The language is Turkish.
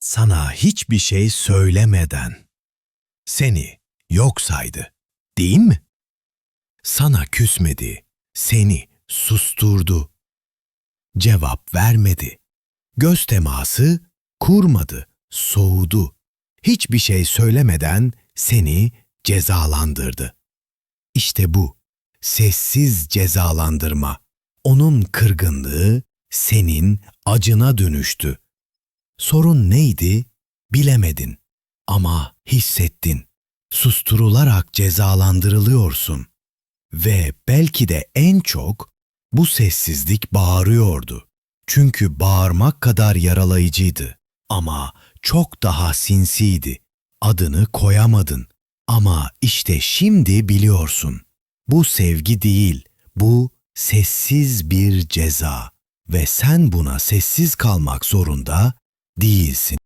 sana hiçbir şey söylemeden seni yok saydı, değil mi? Sana küsmedi, seni susturdu. Cevap vermedi. Göz teması kurmadı, soğudu. Hiçbir şey söylemeden seni cezalandırdı. İşte bu sessiz cezalandırma. Onun kırgınlığı senin acına dönüştü. Sorun neydi? Bilemedin ama hissettin. Susturularak cezalandırılıyorsun. Ve belki de en çok bu sessizlik bağırıyordu. Çünkü bağırmak kadar yaralayıcıydı ama çok daha sinsiydi. Adını koyamadın ama işte şimdi biliyorsun. Bu sevgi değil, bu sessiz bir ceza ve sen buna sessiz kalmak zorunda değilsin.